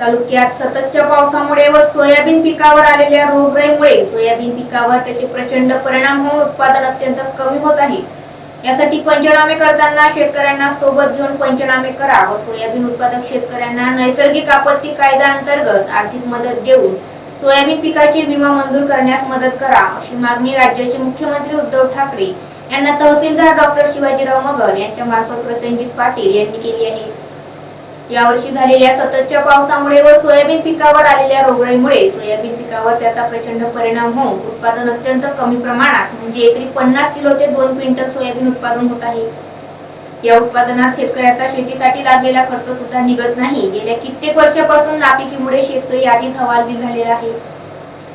तालुक्यात सततच्या पावसामुळे व सोयाबीन पिकावर आलेल्या रोगराईमुळे सोयाबीन पिकावर त्याचे प्रचंड परिणाम होऊन उत्पादन अत्यंत कमी होत आहे. यासाठी पंचनामे करताना शेतकऱ्यांना सोबत घेऊन पंचनामे करा व सोयाबीन उत्पादक शेतकऱ्यांना नैसर्गिक आपत्ती कायदा अंतर्गत आर्थिक मदत देऊन सोयाबीन पिकाची विमा मंजूर करण्यास मदत करा अशी मागणी राज्याचे मुख्यमंत्री उद्धव ठाकरे यांना तहसीलदार डॉक्टर शिवाजीराव मगर यांच्या मार्फत प्रसंजित पाटील यांनी केली आहे. यावर्षी झालेल्या सततच्या पावसामुळे व सोयाबीन पिकावर आलेल्या रोगराईमुळे सोयाबीन पिकावर त्याचा प्रचंड परिणाम होऊन उत्पादन अत्यंत कमी प्रमाणात म्हणजे एकरी पन्नास किलो ते दोन क्विंटल सोयाबीन उत्पादन होत आहे. या उत्पादनात शेतकऱ्याचा शेतीसाठी लागलेला खर्च सुद्धा निघत नाही. गेल्या कित्येक वर्षापासून नापिकीमुळे शेतकरी आधीच हवालदिल झालेला आहे.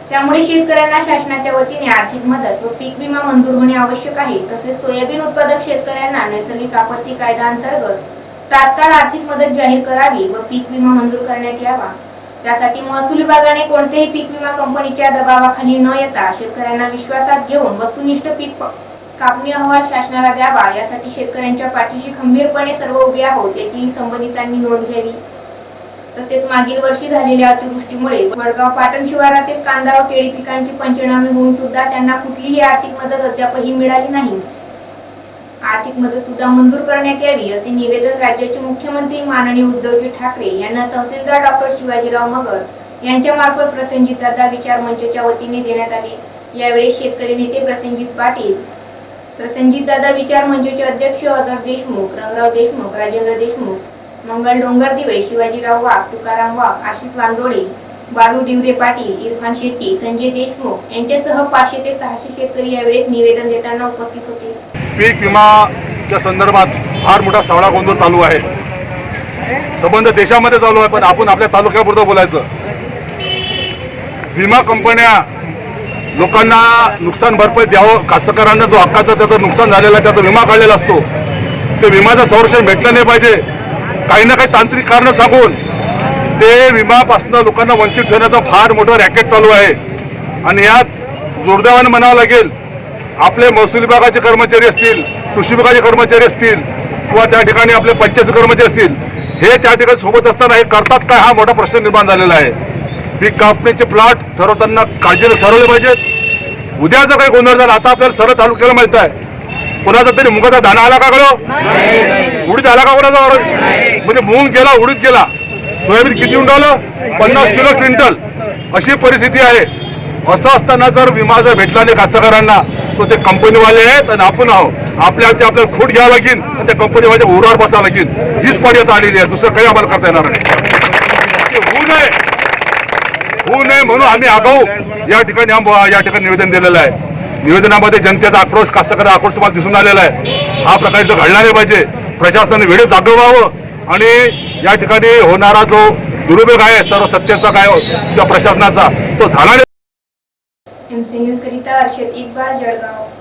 त्यामुळे शेतकऱ्यांना शासनाच्या वतीने आर्थिक मदत व पीक विमा मंजूर होणे आवश्यक आहे. तसेच सोयाबीन उत्पादक शेतकऱ्यांना नैसर्गिक आपत्ती कायदा अंतर्गत तात्काळ आर्थिक मदत जाहीर करावी व पीक विमा मंजूर करण्यात यावा. त्यासाठी महसूल विभागाने कोणत्याही पीक विमा कंपनीच्या दबावाखाली न येता शेतकऱ्यांना विश्वासात घेऊन वस्तुनिष्ठ पीक कापणी अहवाल शासनाला द्यावा. यासाठी शेतकऱ्यांच्या पाठीशी खंबीरपणे सर्व उभे आहोत. याची संबंधितांनी नोंद घ्यावी. तसेच मागील वर्षी झालेल्या अतिवृष्टीमुळे वडगाव पाटण शिवारातील कांदा व केळी पिकांची पंचनामे होऊन सुद्धा त्यांना कुठलीही आर्थिक मदत अद्यापही मिळाली नाही. आर्थिक मदत सुद्धा मंजूर करण्यात यावी असे निवेदन राज्याचे मुख्यमंत्री माननीय उद्धवजी ठाकरे यांना तहसीलदार डॉक्टर शिवाजीराव मगर यांच्या मार्फत प्रसेनजित दादा विचार मंचच्या वतीने देण्यात आले. यावेळी शेतकरी नेते प्रसेनजित पाटील प्रसेनजित दादा विचार मंचचे अध्यक्ष अजर देशमुख रंगराव देशमुख राजेंद्र देशमुख मंगल डोंगर दिवे शिवाजीराव वाघ तुकाराम वाघ आशिष वांदोडे बाळू डिवरे पाटील इरफान शेट्टी संजय देशमुख यांच्यासह पाचशे ते सहाशे शेतकरी यावेळी निवेदन देताना उपस्थित होते. पीक विमाच्या संदर्भात फार मोठा सावळा गोंधळ चालू आहे. संबंध देशामध्ये चालू आहे पण आपण आपल्या तालुक्यापुरतं बोलायचं. विमा कंपन्या लोकांना नुकसान भरपाई द्यावं कास्तकारांना जो हक्काचं त्याचं नुकसान झालेलं आहे त्याचा विमा काढलेला असतो. ते विमाचं संरक्षण भेटलं नाही पाहिजे. काही ना काही तांत्रिक कारणं सांगून ते विमापासनं लोकांना वंचित ठेवण्याचं फार मोठं रॅकेट चालू आहे. आणि यात दुर्दैवानं म्हणावं लागेल आपले महसूल विभागाचे कर्मचारी असतील कृषी विभागाचे कर्मचारी असतील किंवा त्या ठिकाणी आपले पंचायत कर्मचारी असतील हे त्या ठिकाणी सोबत असताना हे करतात काय हा मोठा प्रश्न निर्माण झालेला आहे. पीक कापणीचे प्लॉट ठरवताना काळजीने ठरवले पाहिजेत. उद्या जर काही गोंधळ झाला आता आपल्याला सरळ तालुक्याला माहीत आहे. कोणाचा तरी मुगाचा दाणा आला का कळो उडीद आला का कोणाचा म्हणजे मूग गेला उडीद गेला. सोयाबीन किती उंडावलं पन्नास किलो क्विंटल. अशी परिस्थिती आहे. असं असताना जर विमा जर भेटला नाही कास्तकारांना तो ते कंपनीवाले आहेत आणि आपण आहोत. आपल्या ते आपल्याला खूट घ्यावं लागेल आणि त्या कंपनीवाल्या उरावर बसावं लागेल. हीच पाडी आता आलेली आहे. दुसरं काही आम्हाला करता येणार नाही. होऊ नये. होऊ नये म्हणून आम्ही आगाऊ. या ठिकाणी या ठिकाणी निवेदन दिलेलं आहे. निवेदनामध्ये जनतेचा आक्रोश कास्तकार आक्रोश तुम्हाला दिसून आलेला आहे. हा प्रकार इथं घडला नाही पाहिजे. प्रशासनाने वेळेत जागं व्हावं आणि या ठिकाणी होणारा जो दुरुपयोग आहे सर्व सत्तेचा काय त्या प्रशासनाचा तो झाला नाही. एमसी न्यूज करिता अर्षद इकबाल जळगाव